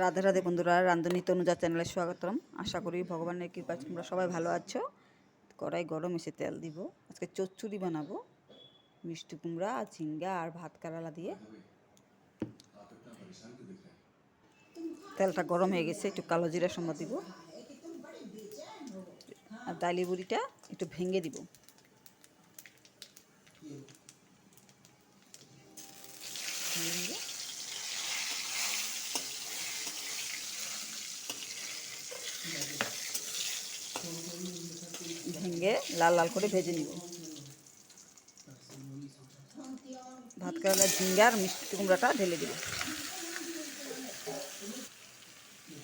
রাধে রাধে বন্ধুরা রান্ধনী তনুজা চ্যানেলে স্বাগতম। আশা করি ভগবানের কৃপা তোমরা সবাই ভালো আছো। কড়াই গরম এসে তেল দিব। আজকে চচ্চড়ি বানাবো, মিষ্টি কুমড়া আর ঝিঙ্গা আর ভাত কারালা দিয়ে। তেলটা গরম হয়ে গেছে, একটু কালো জিরা সম্বাদ দিব। আর ডালি বুড়িটা একটু ভেঙে দিব ভেঙে ভেঙে ভেঙে লাল লাল করে ভেজে নিব। ভাত কেরালার ঝিঙ্গা আর মিষ্টি কুমড়াটা ঢেলে দিব।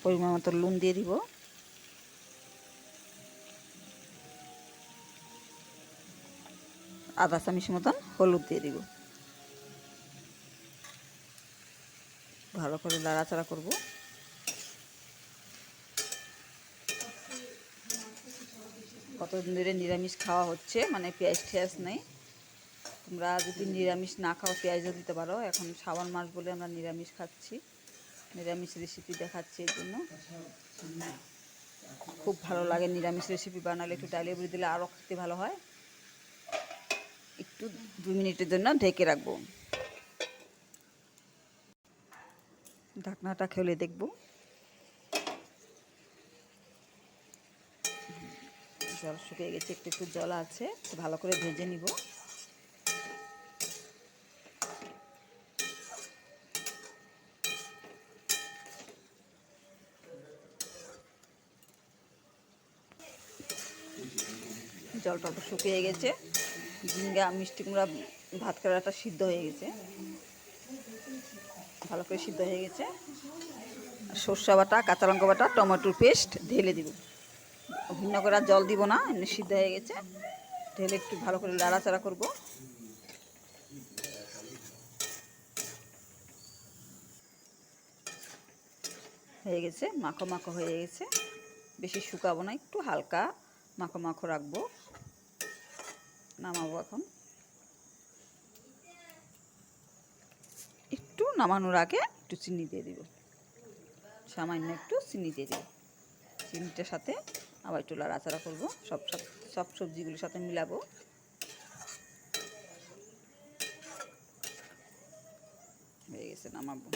পরিমাণ মতো নুন দিয়ে দিব। আধা চামিচ মতন হলুদ দিয়ে দিব। ভালো করে নাড়াচাড়া করব। কতদিন ধরে নিরামিষ খাওয়া হচ্ছে? মানে পেঁয়াজ টেয়াজ নেই। তোমরা যদি নিরামিষ না খাও, পেঁয়াজও দিতে পারো। এখন শ্রাবণ মাস বলে আমরা নিরামিষ খাচ্ছি। নিরামিষ রেসিপি দেখাচ্ছি এর জন্য। খুব ভালো লাগে নিরামিষ রেসিপি বানালে। একটু ডালিয়া বুড়ি দিলে আরও খেতে ভালো হয়। একটু দু মিনিটের জন্য ঢেকে রাখব। ঢাকনাটা খেলে দেখব। জল শুকিয়ে গেছে, একটু একটু জল আছে ভালো করে ভেজে নিব। জলটা শুকিয়ে গেছে। ঝিঙ্গা, মিষ্টি কুমড়া, ভাত করাটা সিদ্ধ হয়ে গেছে। ভালো করে সিদ্ধ হয়ে গেছে। সর্ষা বাটা, কাঁচা লঙ্কা বাটা, টমেটোর পেস্ট, ঢেলে দিব। ভিন্ন করে আর জল দিব না, এমনি সিদ্ধ হয়ে গেছে। ঢেলে একটু ভালো করে লাড়াচাড়া করব। হয়ে গেছে, মাখো মাখো হয়ে গেছে। বেশি শুকাবো না, একটু হালকা মাখো মাখো রাখব। নামাবো এখন। একটু নামানোর আগে একটু চিনি দিয়ে দিব। সামান্য একটু চিনি দিয়ে দিব। চিনিটার সাথে আবার একটু লাড়াচাড়া করব। সব সব সব সবজিগুলোর সাথে মিলাবো। হয়ে গেছে, নামাবো।